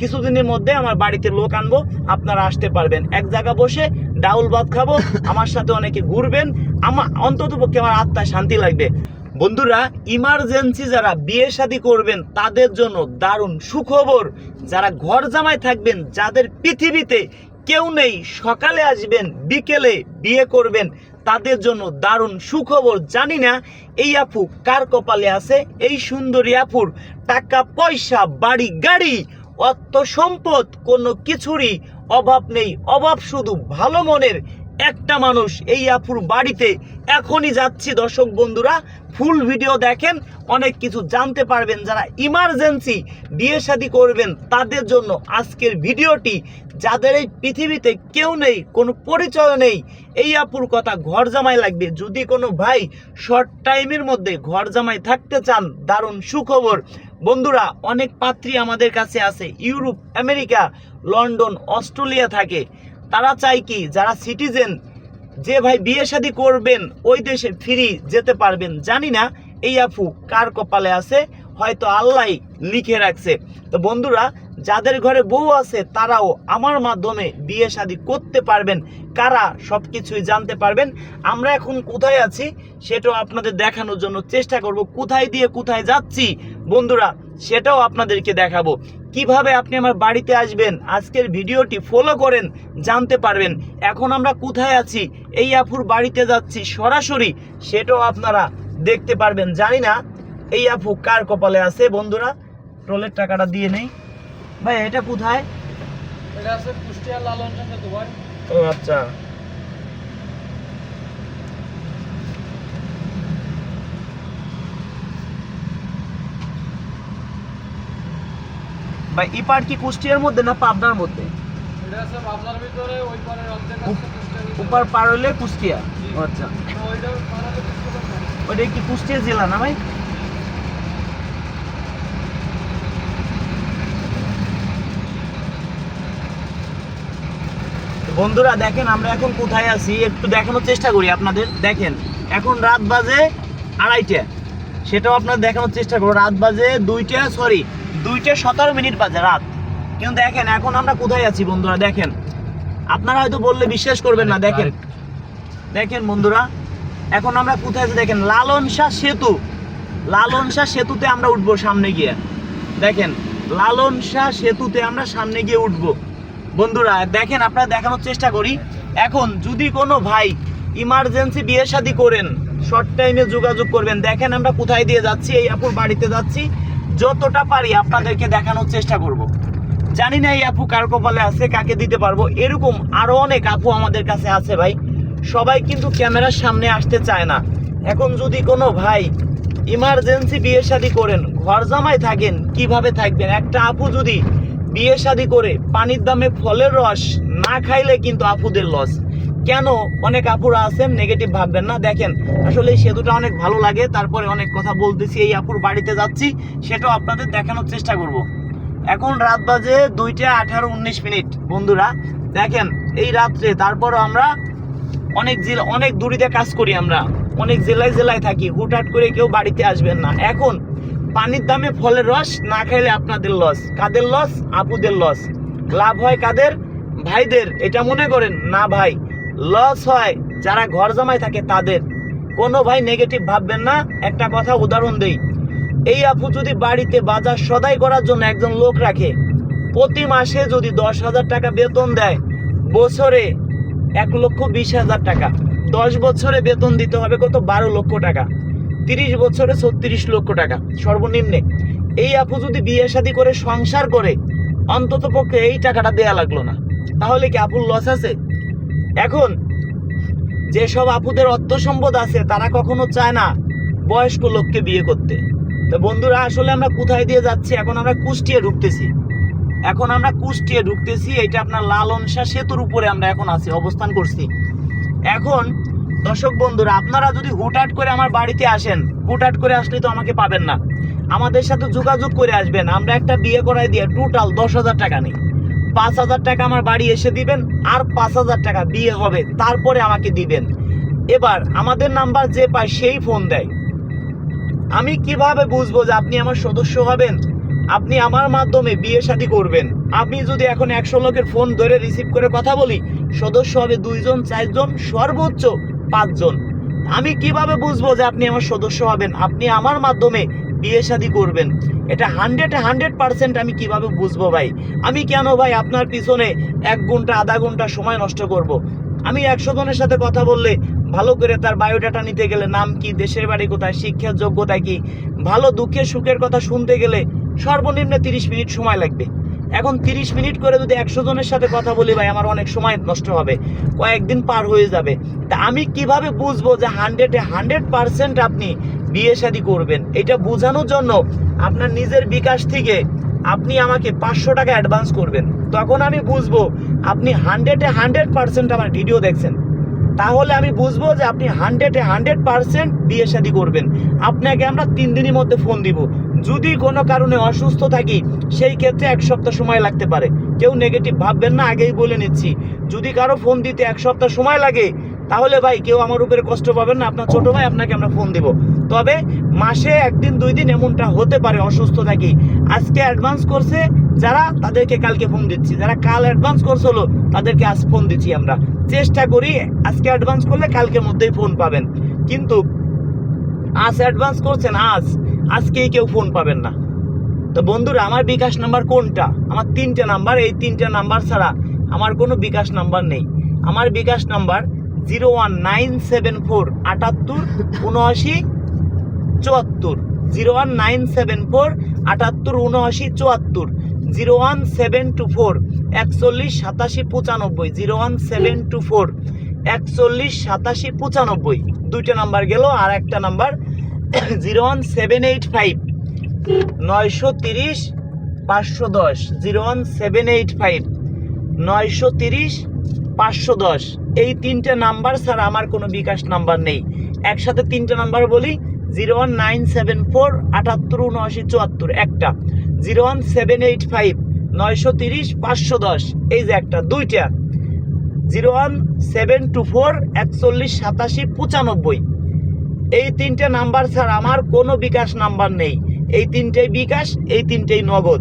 কিছুদিনের মধ্যে আমার বাড়িতে লোক আনব, আপনারা আসতে পারবেন। এক জায়গা বসে ডাউল ভাত খাব, আমার সাথে অনেকে ঘুরবেন আমার অন্তত পক্ষে আমার আত্মায় শান্তি লাগবে। বন্ধুরা ইমার্জেন্সি যারা বিয়ে শাদী করবেন, তাদের জন্য দারুণ সুখবর। যারা ঘর জামাই থাকবেন, যাদের পৃথিবীতে কেউ নেই, সকালে আসবেন, বিকেলে বিয়ে করবেন, তাদের জন্য দারুণ সুখবর। জানি না এই আপু কার কপালে আছে, এই সুন্দরী আপুর টাকা পয়সা বাড়ি গাড়ি অর্থ সম্পদ কোনো কিছুরই অভাব নেই। অভাব শুধু ভালো মনের একটা মানুষ এই আপুর বাড়িতে। এখনই যাচ্ছি দর্শক বন্ধুরা ফুল ভিডিও দেখেন। অনেক কিছু জানতে পারবেন, যারা ইমার্জেন্সি বিয়ে শাদী করবেন, তাদের জন্য আজকের ভিডিওটি। যাদের এই পৃথিবীতে কেউ নেই, কোনো পরিচয় নেই, এই আপুর কথা ঘর জামাই লাগবে। যদি কোনো ভাই শর্ট টাইমের মধ্যে ঘর জামাই থাকতে চান, দারুণ সুখবর। বন্ধুরা, অনেক পাত্রী আমাদের কাছে আছে। ইউরোপ, আমেরিকা, লন্ডন, অস্ট্রেলিয়া থাকে। তারা চায় কি, যারা সিটিজেন, যে ভাই বিয়ে শাদী করবেন, ওই দেশে ফিরি যেতে পারবেন। জানি না, এই আফু কার কপালে আছে? হয়তো আল্লাহ লিখে রাখছে। তো বন্ধুরা, যাদের ঘরে বউ আছে, তারাও আমার মাধ্যমে বিয়ে শাদী করতে পারবেন। কারা সব কিছুই জানতে পারবেন? আমরা এখন কোথায় আছি সেটাও আপনাদের দেখানোর জন্য চেষ্টা করব। কোথায় দিয়ে কোথায় যাচ্ছি? বন্ধুরা, সেটাও আপনাদেরকে দেখাবো। কীভাবে আপনি আমার বাড়িতে আসবেন, আজকের ভিডিওটি ফলো করেন, জানতে পারবেন। এখন আমরা কোথায় আছি, এই আফুর বাড়িতে যাচ্ছি সরাসরি, সেটাও আপনারা দেখতে পারবেন। জানি না এই আফু কার কপালে আছে বন্ধুরা? টোলের টাকাটা দিয়ে নেই। ভাই এটা কোথায়? এটা আছে কুষ্টিয়া লালন তোমার ও আচ্ছা। ভাই এই পার্ট কি কুষ্টিয়ার মধ্যে না পাবনার মধ্যে? এটা আছে ভাবনার ভিতরে ওই অর্ধেক উপার পার হলে কুষ্টিয়া। আচ্ছা। ওইটা পারাতে কুষ্টিয়া ওইটা কি কুষ্টিয়া জেলা না ভাই? বন্ধুরা, দেখেন আমরা এখন কোথায় আছি? একটু দেখানোর চেষ্টা করি আপনাদের। দেখেন, এখন রাত বাজে আড়াইটা। সেটাও আপনার দেখানোর চেষ্টা করব। রাত বাজে দুইটা সরি দুইটা সতেরো মিনিট বাজে রাত। কিন্তু দেখেন, এখন আমরা কোথায় আছি বন্ধুরা? দেখেন, আপনারা হয়তো বললে বিশ্বাস করবেন না। দেখেন দেখেন বন্ধুরা, এখন আমরা কোথায় আছি? দেখেন, লালন শাহ সেতু। লালন শাহ সেতুতে আমরা উঠবো সামনে গিয়ে। দেখেন, লালন শাহ সেতুতে আমরা সামনে গিয়ে উঠবো। বন্ধুরা, দেখেন আপনারা দেখানোর চেষ্টা করি। এখন যদি কোনো ভাই ইমার্জেন্সি বিয়ে শাদী করেন শর্ট টাইমে যোগাযোগ করবেন, দেখেন আমরা কোথায় দিয়ে যাচ্ছি, এই আপুর বাড়িতে যাচ্ছি, যতটা পারি আপনাদেরকে দেখানোর চেষ্টা করব। জানি না এই আপু কার কপালে আছে, কাকে দিতে পারব, এরকম আরও অনেক আপু আমাদের কাছে আছে ভাই। সবাই কিন্তু ক্যামেরার সামনে আসতে চায় না। এখন যদি কোনো ভাই ইমার্জেন্সি বিয়ে শাদী করেন, ঘর জামাই থাকেন, কীভাবে থাকবেন? একটা আপু যদি বিয়ে শাদী করে পানির দামে ফলের রস না খাইলে কিন্তু আপুদের লস কেন? অনেক আপুরা আছেন নেগেটিভ ভাববেন না। দেখেন, আসলে এই সেতুটা অনেক ভালো লাগে। তারপরে অনেক কথা বলতেছি, এই আপুর বাড়িতে যাচ্ছি, সেটাও আপনাদের দেখানোর চেষ্টা করব। এখন রাত বাজে দুইটা আঠারো উনিশ মিনিট, বন্ধুরা। দেখেন, এই রাত্রে তারপরও আমরা অনেক জেলা, অনেক দূরিতে কাজ করি আমরা। অনেক জেলায় জেলায় থাকি। হুটহাট করে কেউ বাড়িতে আসবেন না। এখন পানির দামে ফলের রস না খাইলে আপনাদের লস কাদের লস আপুদের লস লাভ হয় কাদের? ভাইদের। এটা মনে করেন, না ভাই। লস হয় যারা ঘর জামাই থাকে তাদের। কোনো ভাই নেগেটিভ ভাববেন না। একটা কথা উদাহরণ দেই। এই আপু যদি বাড়িতে বাজার সদাই করার জন্য একজন লোক রাখে, প্রতি মাসে যদি দশ হাজার টাকা বেতন দেয়, বছরে এক লক্ষ বিশ হাজার টাকা। দশ বছরে বেতন দিতে হবে কত? বারো লক্ষ টাকা। তিরিশ বছরে ছত্রিশ লক্ষ টাকা, সর্বনিম্নে। এই আপু যদি বিয়ে শাদী করে, সংসার করে, অন্তত পক্ষে এই টাকাটা দেয়া লাগল না। তাহলে কি আপুর লস আছে? এখন, যেসব আপুদের অর্থ সম্পদ আছে, তারা কখনো চায় না বয়স্ক লোককে বিয়ে করতে। তো বন্ধুরা, আসলে আমরা কোথায় দিয়ে যাচ্ছি? এখন আমরা কুষ্টিয়ে ঢুকতেছি। এখন আমরা কুষ্টিয়ে ঢুকতেছি এটা আপনার লালন শাহ সেতুর উপরে আমরা এখন আছি, অবস্থান করছি। এখন দর্শক বন্ধুরা, আপনারা যদি হুটহাট করে আমার বাড়িতে আসেন, হুটহাট করে আসলে তো আমাকে পাবেন না। আমাদের সাথে যোগাযোগ করে আসবেন। আমরা একটা বিয়ে করাই দিয়ে টোটাল দশ হাজার টাকা নিই। পাঁচ হাজার টাকা আমার বাড়ি এসে দিবেন, আর পাঁচ হাজার টাকা বিয়ে হবে, তারপরে আমাকে দিবেন। এবার আমাদের নাম্বার যে পায় সেই ফোন দেয়। আমি কীভাবে বুঝব যে আপনি আমার সদস্য হবেন? আপনি আমার মাধ্যমে বিয়ে শাদী করবেন। আপনি যদি এখন একশো লোকের ফোন ধরে রিসিভ করে কথা বলি, সদস্য হবে দুইজন, চারজন, সর্বোচ্চ পাঁচজন। আমি কীভাবে বুঝব যে আপনি আমার সদস্য হবেন? আপনি আমার মাধ্যমে বিয়ে শাদী করবেন। এটা হান্ড্রেড হান্ড্রেড পার্সেন্ট আমি কীভাবে বুঝব ভাই? আমি কেন ভাই আপনার পিছনে এক ঘণ্টা, আধা ঘণ্টা সময় নষ্ট করব। আমি একশো জনের সাথে কথা বললে ভালো করে তার বায়োডাটা নিতে গেলে নাম কি, দেশের বাড়ি কোথায়, শিক্ষার যোগ্যতা কি, ভালো দুঃখের সুখের কথা শুনতে গেলে সর্বনিম্ন তিরিশ মিনিট সময় লাগবে। এখন তিরিশ মিনিট করে যদি একশো জনের সাথে কথা বলি ভাই, আমার অনেক সময় নষ্ট হবে। কয়েকদিন পার হয়ে যাবে। তা আমি কীভাবে বুঝব যে হান্ড্রেডে হান্ড্রেড পার্সেন্ট আপনি বিয়ে শাদী করবেন? এটা বোঝানোর জন্য আপনার নিজের বিকাশ থেকে আপনি আমাকে পাঁচশো টাকা অ্যাডভান্স করবেন। তখন আমি বুঝব আপনি হান্ড্রেডে হান্ড্রেড পার্সেন্ট আমার ভিডিও দেখছেন। তাহলে আমি বুঝব যে আপনি হান্ড্রেডে হান্ড্রেড পার্সেন্ট বিয়ে শাদী করবেন। আপনাকে আমরা তিন দিনের মধ্যে ফোন দিব। যদি কোনো কারণে অসুস্থ থাকি, সেই ক্ষেত্রে এক সপ্তাহ সময় লাগতে পারে। কেউ নেগেটিভ ভাববেন না, আগেই বলে নিচ্ছি। যদি কারও ফোন দিতে এক সপ্তাহ সময় লাগে, তাহলে ভাই কেউ আমার উপরে কষ্ট পাবেন না, আপনার ছোট ভাই আপনাকে আমরা ফোন দিব। তবে মাসে একদিন, দুই দিন এমনটা হতে পারে অসুস্থ থাকি। আজকে অ্যাডভান্স করছে যারা, তাদেরকে কালকে ফোন দিচ্ছি। যারা কাল অ্যাডভান্স করছে হলো তাদেরকে আজ ফোন দিচ্ছি আমরা। চেষ্টা করি আজকে অ্যাডভান্স করলে কালকের মধ্যেই ফোন পাবেন। কিন্তু আজ অ্যাডভান্স করছেন, আজ। আজকেই কেউ ফোন পাবেন না। তো বন্ধুরা, আমার বিকাশ নাম্বার কোনটা? আমার তিনটে নাম্বার এই তিনটে নাম্বার ছাড়া আমার কোনো বিকাশ নাম্বার নেই। আমার bKash number zero one nine seven four আটাত্তর উনআশি চুয়াত্তর। Zero one nine seven four আটাত্তর উনআশি চুয়াত্তর। Zero one seven two four একচল্লিশ সাতাশি পঁচানব্বই। Zero one seven two four একচল্লিশ সাতাশি পঁচানব্বই। দুইটা নাম্বার গেল আর একটা number zero one seven eight five, নয়শো তিরিশ পাঁচশো দশ, zero one seven eight five, নয়শো তিরিশ পাঁচশো দশ। এই তিনটে নাম্বার ছাড়া আমার কোনো বিকাশ নাম্বার নেই। একসাথে তিনটে নাম্বার বলি, zero one nine seven four, আটাত্তর, উনআশি, চুয়াত্তর, একটা। Zero one seven eight five, নয়শো তিরিশ, পাঁচশো দশ, এই যে একটা, দুইটা। Zero one seven two four, একচল্লিশ, সাতাশি, পঁচানব্বই। এই তিনটে নাম্বার ছাড়া আমার কোনো বিকাশ নাম্বার নেই। এই তিনটেই বিকাশ, এই তিনটেই নগদ।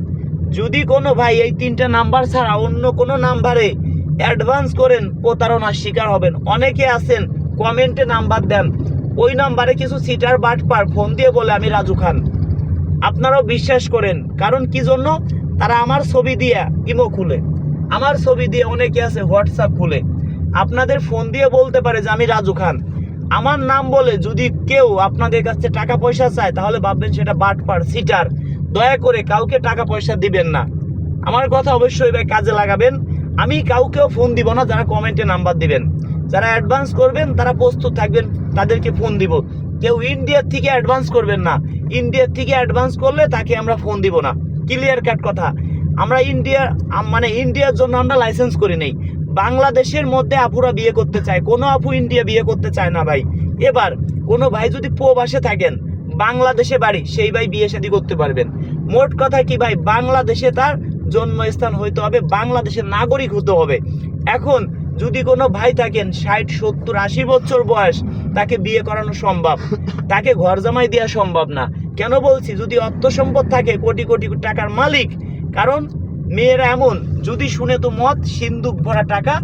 যদি কোনো ভাই এই তিনটে নাম্বার ছাড়া অন্য কোনো নাম্বারে অ্যাডভান্স করেন, প্রতারণার শিকার হবেন। অনেকে আছেন, কমেন্টে নাম্বার দেন। ওই নাম্বারে কিছু সিটার বাটপার ফোন দিয়ে বলে, আমি রাজু খান। আপনারাও বিশ্বাস করেন, কারণ কি জন্য? তারা আমার ছবি দিয়ে ইমো খুলে। আমার ছবি দিয়ে অনেকে আছে হোয়াটসঅ্যাপ খুলে। আপনাদের ফোন দিয়ে বলতে পারে যে, আমি রাজু খান। আমার নাম বলে যদি কেউ আপনাদের কাছে টাকা পয়সা চায়, তাহলে ভাববেন সেটা বাটপার, সিটার। দয়া করে কাউকে টাকা পয়সা দিবেন না। আমার কথা অবশ্যই ভাই কাজে লাগাবেন। আমি কাউকেও ফোন দিব না, যারা কমেন্টে নাম্বার দিবেন। যারা অ্যাডভান্স করবেন, তারা প্রস্তুত থাকবেন, তাদেরকে ফোন দিব। কেউ ইন্ডিয়ার থেকে অ্যাডভান্স করবেন না। ইন্ডিয়ার থেকে অ্যাডভান্স করলে তাকে আমরা ফোন দিব না। ক্লিয়ার কাট কথা। আমরা ইন্ডিয়া মানে ইন্ডিয়ার জন্য আমরা লাইসেন্স করে নেই। বাংলাদেশের মধ্যে আপুরা বিয়ে করতে চায়, কোনো আপু ইন্ডিয়া বিয়ে করতে চায় না ভাই। এবার কোনো ভাই যদি প্রবাসে থাকেন, বাংলাদেশে বাড়ি, সেই ভাই বিয়ে শাদী করতে পারবেন। মোট কথা কি ভাই, বাংলাদেশে তার জন্মস্থান হইতে হবে, বাংলাদেশের নাগরিক হতে হবে। এখন যদি কোনো ভাই থাকেন, ষাট, সত্তর, আশি বছর বয়স, তাকে বিয়ে করানো সম্ভব, তাকে ঘর জামাই দেওয়া সম্ভব না। কেন বলছি? যদি অর্থ সম্পদ থাকে, কোটি কোটি টাকার মালিক, কারণ মেয়েরা এমন, যদি শুনে তো মত সিন্দুক ভরা টাকা?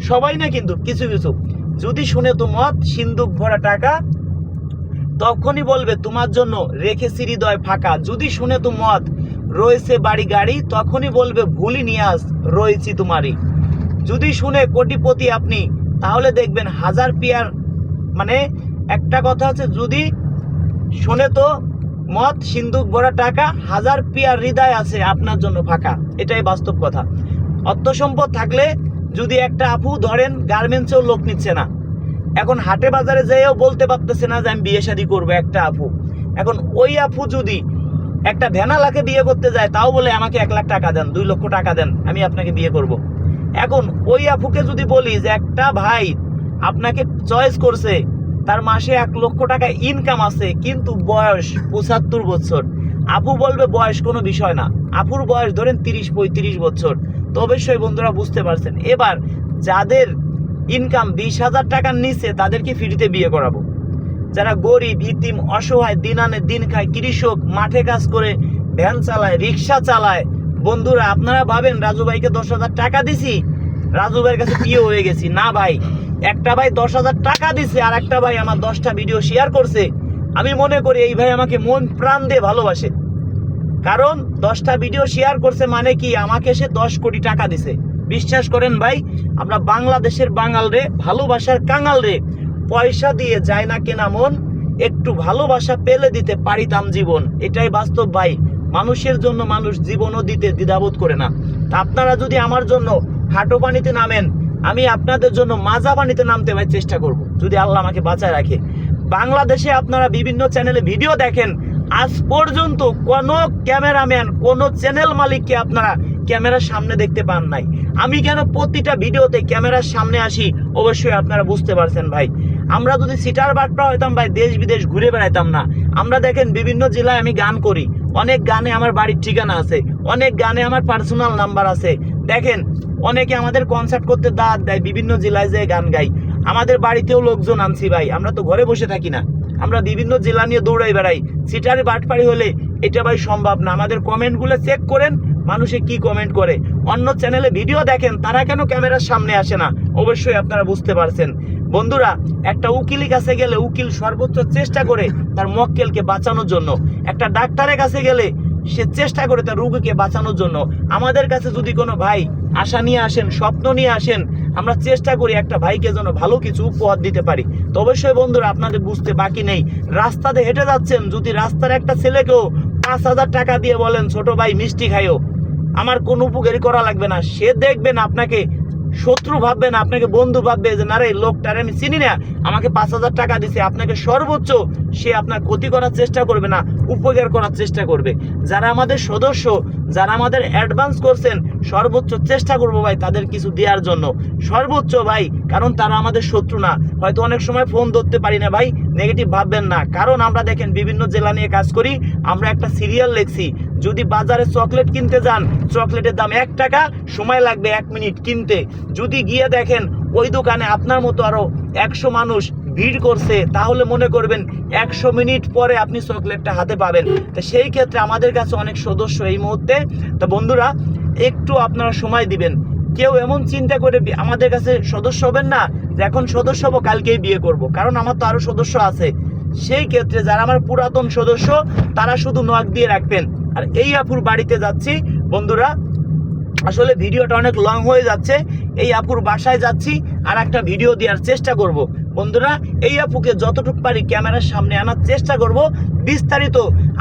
সবাই না কিন্তু, কিছু কিছু। যদি শুনে তো মত সিন্দুক ভরা টাকা? তখনই বলবে, তোমার জন্য রেখেছি হৃদয় ফাঁকা। যদি শুনে তো মত রয়েছে বাড়ি গাড়ি? তখনই বলবে, ভুলি নিয়াজ রয়েছি তোমারই। যদি শুনে কোটিপতি আপনি, তাহলে দেখবেন হাজার পিয়ার মানে একটা কথা আছে, যদি শুনে তো মত সিন্দুক, ভরা টাকা, হাজার পিয়ার হৃদয় আছে আপনার জন্য ফাঁকা। এটাই বাস্তব কথা। অর্থ সম্পদ থাকলে যদি একটা আপু ধরেন গার্মেন্টসেও লোক নিচ্ছে না। এখন হাটে বাজারে যেয়েও বলতে পারতেছে না যে আমি বিয়ে শাদী করব একটা আপু। এখন ওই আপু যদি একটা ভ্যানালাকে বিয়ে করতে যায়, তাও বলে আমাকে এক লাখ টাকা দেন, দুই লক্ষ টাকা দেন, আমি আপনাকে বিয়ে করব। এখন ওই আপুকে যদি বলি যে একটা ভাই আপনাকে চয়েস করছে তার মাসে এক লক্ষ টাকা ইনকাম আছে, কিন্তু বয়স পঁচাত্তর বছর। আপু বলবে বয়স কোনো বিষয় না। আপুর বয়স ধরেন তিরিশ, পঁয়ত্রিশ বছর। তো অবশ্যই বন্ধুরা বুঝতে পারছেন। এবার যাদের ইনকাম বিশ হাজার টাকার নিচে, তাদেরকে ফ্রিতে বিয়ে করাবো। যারা গরিব, ইতিম, অসহায়, দিন আনে, দিন খায়, কৃষক, মাঠে কাজ করে, ভ্যান চালায়, রিক্সা চালায়, বন্ধুরা, আপনারা ভাবেন রাজু ভাইকে দশ হাজার টাকা দিছি? রাজু ভাইয়ের কাছে প্রিয় হয়ে গেছি। না ভাই একটা ভাই দশ হাজার টাকা দিছে আর একটা ভাই আমার দশটা ভিডিও শেয়ার করছে। আমি মনে করি এই ভাই আমাকে মন প্রাণ দিয়ে ভালোবাসে। কারণ দশটা ভিডিও শেয়ার করছে মানে কি? আমাকে সে দশ কোটি টাকা দিছে। বিশ্বাস করেন ভাই, আমরা বাংলাদেশের বাঙাল রে, ভালোবাসার কাঙাল রে। পয়সা দিয়ে যায় না কেনা মন, একটু ভালোবাসা পেলে দিতে পারিতাম জীবন। এটাই বাস্তব ভাই। মানুষের জন্য মানুষ জীবনও দিতে দ্বিধাবোধ করে না। আপনারা যদি আমার জন্য হাঁটো পানিতে নামেন আমি আপনাদের জন্য মাজা পানিতে নামতে ভাই চেষ্টা করব। যদি আল্লাহ আমাকে বাঁচায় রাখে। বাংলাদেশে আপনারা বিভিন্ন চ্যানেলে ভিডিও দেখেন। আজ পর্যন্ত কোনো ক্যামেরাম্যান, কোনো চ্যানেল মালিককে আপনারা ক্যামেরার সামনে দেখতে পান নাই। আমি কেন প্রতিটা ভিডিওতে ক্যামেরার সামনে আসি, অবশ্যই আপনারা বুঝতে পারছেন ভাই। আমরা যদি সিটার বাটপা হইতাম ভাই, দেশ বিদেশ ঘুরে বেড়াইতাম না। আমরা দেখেন বিভিন্ন জেলায় আমি গান করি। অনেক গানে আমার বাড়ির ঠিকানা আছে। অনেক গানে আমার পার্সোনাল নাম্বার আছে। দেখেন অনেকে আমাদের কনসার্ট করতে দাঁত দেয়, বিভিন্ন জেলায় যেয়ে গান গাই। আমাদের বাড়িতেও লোকজন আনছি ভাই, আমরা তো ঘরে বসে থাকি না। আমরা বিভিন্ন জেলা নিয়ে দৌড়াই বেড়াই। সিটারে বাটপাড়ি হলে এটা ভাই সম্ভব না। আমাদের কমেন্টগুলো চেক করেন, মানুষে কি কমেন্ট করে। অন্য চ্যানেলে ভিডিও দেখেন, তারা কেন ক্যামেরার সামনে আসে না? অবশ্যই আপনারা বুঝতে পারছেন। বন্ধুরা, একটা উকিলের কাছে গেলে উকিল সর্বোচ্চ চেষ্টা করে তার মক্কেলকে বাঁচানোর জন্য। একটা ডাক্তারের কাছে গেলে সে চেষ্টা করে তার রোগীকে বাঁচানোর জন্য। আমাদের কাছে যদি কোনো ভাই আশা নিয়ে আসেন, স্বপ্ন নিয়ে আসেন, আমরা চেষ্টা করি একটা ভাইকে যেন ভালো কিছু উপহার দিতে পারি। তো অবশ্যই বন্ধুরা, আপনাদের বুঝতে বাকি নেই। রাস্তাতে হেঁটে যাচ্ছেন, যদি রাস্তার একটা ছেলেকেও পাঁচ হাজার টাকা দিয়ে বলেন, ছোট ভাই, মিষ্টি খাইও। আমার কোনো উপকারই করা লাগবে না। সে দেখবেন আপনাকে শত্রু ভাববেন, আপনাকে বন্ধু ভাববে যে, না রে লোকটারে আমি চিনি না। আমাকে পাঁচ হাজার টাকা দিছে, আপনাকে সর্বোচ্চ সে আপনার ক্ষতি করার চেষ্টা করবে না, উপকার করার চেষ্টা করবে। যারা আমাদের সদস্য, যারা আমাদের অ্যাডভান্স করছেন, সর্বোচ্চ চেষ্টা করব ভাই তাদের কিছু দেওয়ার জন্য। সর্বোচ্চ ভাই, কারণ তারা আমাদের শত্রু না। হয়তো অনেক সময় ফোন ধরতে পারি না ভাই নেগেটিভ ভাববেন না। কারণ আমরা দেখেন বিভিন্ন জেলা নিয়ে কাজ করি, আমরা একটা সিরিয়াল লিখছি। যদি বাজারে চকলেট কিনতে যান, চকলেটের দাম এক টাকা, সময় লাগবে এক মিনিট কিনতে। যদি গিয়ে দেখেন ওই দোকানে আপনার মতো আরও একশো মানুষ ভিড় করছে, তাহলে মনে করবেন একশো মিনিট পরে আপনি চকলেটটা হাতে পাবেন। তো সেই ক্ষেত্রে আমাদের কাছে অনেক সদস্য এই মুহূর্তে। তো বন্ধুরা, একটু আপনারা সময় দিবেন। কেউ এমন চিন্তা করে আমাদের কাছে সদস্য হবেন না যে এখন সদস্য হব, কালকেই বিয়ে করব। কারণ আমার তো আরও সদস্য আছে। সেই ক্ষেত্রে যারা আমার পুরাতন সদস্য, তারা শুধু নখ দিয়ে রাখবেন। আর এই আপুর বাড়িতে যাচ্ছি। বন্ধুরা, আসলে ভিডিওটা অনেক লং হয়ে যাচ্ছে। এই আপুর বাসায় যাচ্ছি আর একটা ভিডিও দেওয়ার চেষ্টা করব। বন্ধুরা, এই আপুকে যতটুকু পারি ক্যামেরার সামনে আনার চেষ্টা করব। বিস্তারিত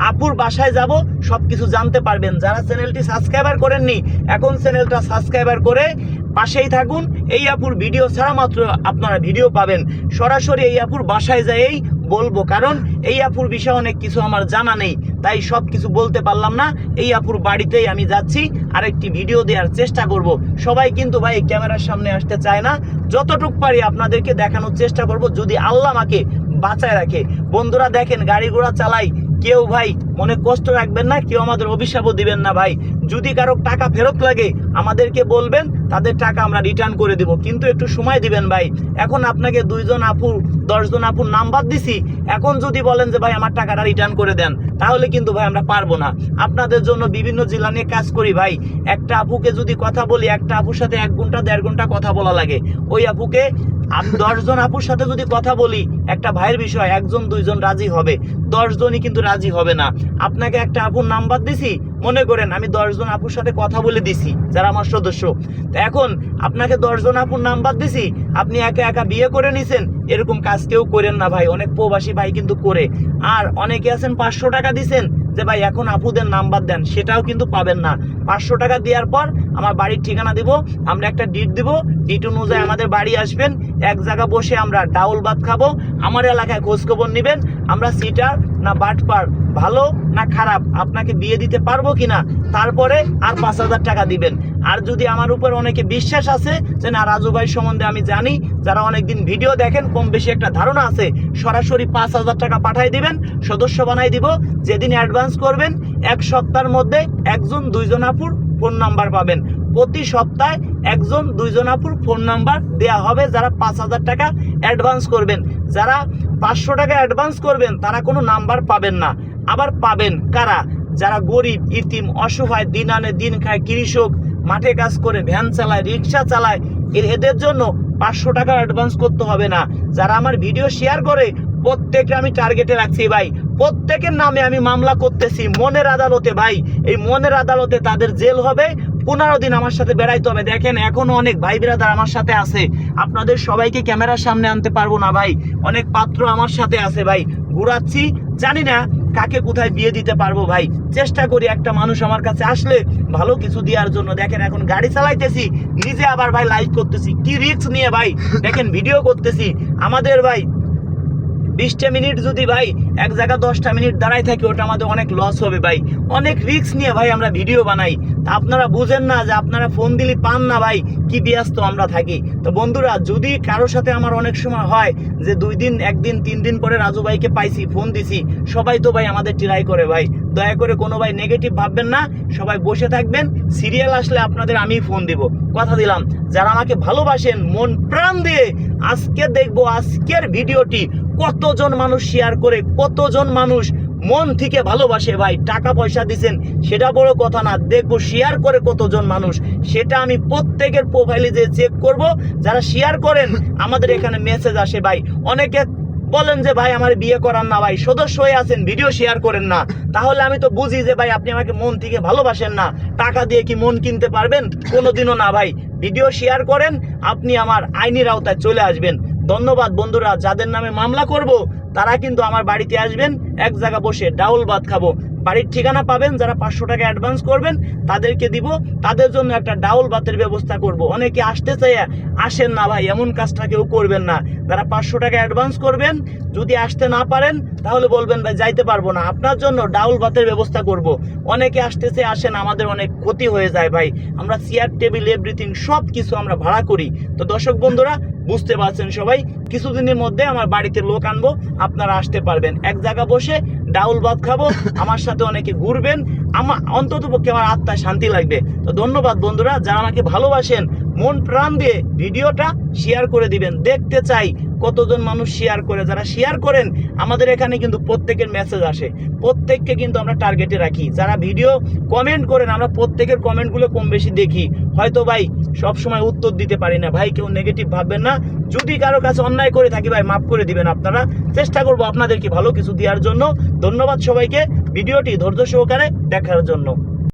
আপুর বাসায় যাব সব কিছু জানতে পারবেন। যারা চ্যানেলটি সাবস্ক্রাইবার করেননি, এখন চ্যানেলটা সাবস্ক্রাইবার করে পাশেই থাকুন। এই আপুর ভিডিও ছাড়া মাত্র আপনারা ভিডিও পাবেন। সরাসরি এই আপুর বাসায় যাইয়েই বলব, কারণ এই আপুর বিষয়ে অনেক কিছু আমার জানা নেই। তাই সব কিছু বলতে পারলাম না। এই আপুর বাড়িতেই আমি যাচ্ছি। আর একটি ভিডিও দেওয়ার চেষ্টা করব। সবাই কিন্তু ভাই ক্যামেরার সামনে আসতে চায় না। যতটুক পারি আপনাদেরকে দেখানোর চেষ্টা করব, যদি আল্লাহ আমাকে বাঁচায় রাখে। বন্ধুরা দেখেন, গাড়ি ঘোড়া চালাই কেউ ভাই মনে কষ্ট রাখবেন না, কেউ আমাদের অভিশাপও দিবেন না ভাই। যদি কারও টাকা ফেরত লাগে, আমাদেরকে বলবেন, তাদের টাকা আমরা রিটার্ন করে দেব। কিন্তু একটু সময় দিবেন ভাই। এখন আপনাকে দুইজন আপুর দশজন আপুর নাম্বার দিছি। এখন যদি বলেন যে, ভাই, আমার টাকাটা রিটার্ন করে দেন, তাহলে কিন্তু ভাই আমরা পারব না। আপনাদের জন্য বিভিন্ন জেলা নিয়ে কাজ করি ভাই। একটা আপুকে যদি কথা বলি, একটা আপুর সাথে এক ঘণ্টা, দেড় ঘণ্টা কথা বলা লাগে। ওই আপুকে আমি দশজন আপুর সাথে যদি কথা বলি, একটা ভাইয়ের বিষয়, একজন, দুইজন রাজি হবে। দশজনই কিন্তু রাজি হবে না। আপনাকে একটা আপুর নাম্বার দিছি মনে করেন, আমি দশজন আপুর সাথে কথা বলে দিছি, যারা আমার সদস্য। তো এখন আপনাকে দশজন আপুর নাম্বার দিছি, আপনি একা একা বিয়ে করে নিছেন, এরকম কাজ কেউ করেন না ভাই, অনেক প্রবাসী ভাই কিন্তু করে। আর অনেকে আছেন পাঁচশো টাকা দিছেন যে ভাই এখন আপুদের নাম্বার দেন সেটাও কিন্তু পাবেন না। পাঁচশো টাকা দেওয়ার পর আমার বাড়ির ঠিকানা দিব আমরা একটা ডিট দিব। ডিট অনুযায়ী আমাদের বাড়ি আসবেন এক জায়গা বসে আমরা ডাউল ভাত খাব আমার এলাকায় খোঁজখবর নেবেন আমরা সিটার না বাটপার ভালো না খারাপ আপনাকে বিয়ে দিতে পারব কি না তারপরে আর পাঁচ হাজার টাকা দিবেন। আর যদি আমার উপর অনেকে বিশ্বাস আছে যে না, রাজু ভাই সম্বন্ধে আমি জানি, যারা অনেকদিন ভিডিও দেখেন, কম বেশি একটা ধারণা আছে, সরাসরি পাঁচ হাজার টাকা পাঠাই দিবেন, সদস্য বানাই দিব, যেদিন অ্যাডভান্স করবেন, এক সপ্তাহের মধ্যে একজন, দুইজন আপুর ফোন নাম্বার পাবেন। প্রতি সপ্তাহে একজন, দুইজন আপুর ফোন নাম্বার দেয়া হবে, যারা পাঁচ হাজার টাকা অ্যাডভান্স করবেন। যারা পাঁচশো টাকা অ্যাডভান্স করবেন, তারা কোনো নাম্বার পাবেন না। আবার পাবেন কারা? যারা গরিব, ইতিম, অসহায়, দিন আনে, দিন খায়, কৃষক মাঠে কাজ করে, ভ্যান চালায়, রিক্সা চালায় এদের জন্য পাঁচশো টাকা অ্যাডভান্স করতে হবে না। যারা আমার ভিডিও শেয়ার করে প্রত্যেকে আমি টার্গেটে রাখছি ভাই। প্রত্যেকের নামে আমি মামলা করতেছি, মনের আদালতে ভাই। এই মনের আদালতে তাদের জেল হবে পনেরো দিন আমার সাথে বেড়াইতে হবে। দেখেন, এখনও অনেক ভাই বিরাদার আমার সাথে আছে। আপনাদের সবাইকে ক্যামেরার সামনে আনতে পারব না ভাই। অনেক পাত্র আমার সাথে আছে ভাই। ঘুরাচ্ছি। জানি না কাকে কোথায় বিয়ে দিতে পারব ভাই। চেষ্টা করি একটা মানুষ আমার কাছে আসলে ভালো কিছু দেওয়ার জন্য। দেখেন, এখন গাড়ি চালাইতেছি, নিজে আবার ভাই লাইভ করতেছি। কি রিস্ক নিয়ে ভাই? দেখেন ভিডিও করতেছি। আমাদের ভাই বিশটা মিনিট যদি ভাই, এক জায়গায় দশটা মিনিট দাঁড়াই থাকি, ওটা আমাদের অনেক লস হবে ভাই। অনেক রিস্ক নিয়ে ভাই আমরা ভিডিও বানাই। তা আপনারা বুঝেন না যে আপনারা ফোন দিলে পান না ভাই, কি ব্যস্ত আমরা থাকি। তো বন্ধুরা, যদি কারোর সাথে আমার অনেক সময় হয় যে দুই দিন, একদিন, তিন দিন পরে রাজু ভাইকে পাইছি ফোন দিছি, সবাই তো ভাই আমাদের ট্রাই করে ভাই। দয়া করে কোনো ভাই নেগেটিভ ভাববেন না, সবাই বসে থাকবেন। সিরিয়াল আসলে আপনাদের আমি ফোন দিব। কথা দিলাম, যারা আমাকে ভালোবাসেন, মন প্রাণ দিয়ে আজকে দেখব আজকের ভিডিওটি কতজন মানুষ শেয়ার করে, কতজন মানুষ মন থেকে ভালোবাসে ভাই, টাকা পয়সা দিছেন, সেটা বড় কথা না, দেখব শেয়ার করে কতজন মানুষ, সেটা আমি প্রত্যেকের প্রোফাইলে যে চেক করব। যারা শেয়ার করেন, আমাদের এখানে মেসেজ আসে ভাই, অনেকে বলেন যে, ভাই, আমার বিয়ে করার না, ভাই। সদস্য হয়ে আছেন, ভিডিও শেয়ার করেন না। তাহলে আমি তো বুঝি যে, ভাই, আপনি আমাকে মন থেকে ভালোবাসেন না। টাকা দিয়ে কি মন কিনতে পারবেন? কোনোদিনও না, ভাই। ভিডিও শেয়ার করেন, আপনি আমার আইনের আওতায় চলে আসবেন। ধন্যবাদ, বন্ধুরা। যাদের নামে মামলা করব, তারা কিন্তু আমার বাড়িতে আসবেন। এক জায়গা বসে ডাউল ভাত খাব। বাড়ির ঠিকানা পাবেন, যারা পাঁচশো টাকা অ্যাডভান্স করবেন, তাদেরকে দিব। তাদের জন্য একটা ডাউল ভাতের ব্যবস্থা করব। অনেকে আসতে চাই আসেন না ভাই, এমন কাজটা কেউ করবেন না। যারা পাঁচশো টাকা অ্যাডভান্স করবেন, যদি আসতে না পারেন, তাহলে বলবেন, ভাই, যাইতে পারব না। আপনার জন্য ডাউল ভাতের ব্যবস্থা করব। অনেকে আসতে আসতেছে আসেন, আমাদের অনেক ক্ষতি হয়ে যায় ভাই। আমরা চেয়ার টেবিল এভরিথিং সব কিছু আমরা ভাড়া করি। তো দর্শক বন্ধুরা, বুঝতে পারছেন সবাই, কিছুদিনের মধ্যে আমার বাড়িতে লোক আনব, আপনারা আসতে পারবেন। এক জায়গা বসে ডাউল ভাত খাব, আমার সাথে অনেকে ঘুরবেন। আমার অন্তত পক্ষে আমার আত্মায় শান্তি লাগবে। তো ধন্যবাদ বন্ধুরা, যারা আমাকে ভালোবাসেন, মন প্রাণ দিয়ে ভিডিওটা শেয়ার করে দিবেন। দেখতে চাই। কতজন মানুষ শেয়ার করে, যারা শেয়ার করেন, আমাদের এখানে কিন্তু প্রত্যেকের মেসেজ আসে। প্রত্যেককে কিন্তু আমরা টার্গেটে রাখি। যারা ভিডিও কমেন্ট করেন, আমরা প্রত্যেকের কমেন্টগুলো কম বেশি দেখি। হয়তো ভাই সব সময় উত্তর দিতে পারি না। ভাই, কেউ নেগেটিভ ভাববেন না। যদি কারও কাছে অন্যায় করে থাকি, ভাই, মাফ করে দিবেন আপনারা। চেষ্টা করব আপনাদেরকে ভালো কিছু দেওয়ার জন্য। ধন্যবাদ সবাইকে। ভিডিওটি ধৈর্য সহকারে দেখার জন্য।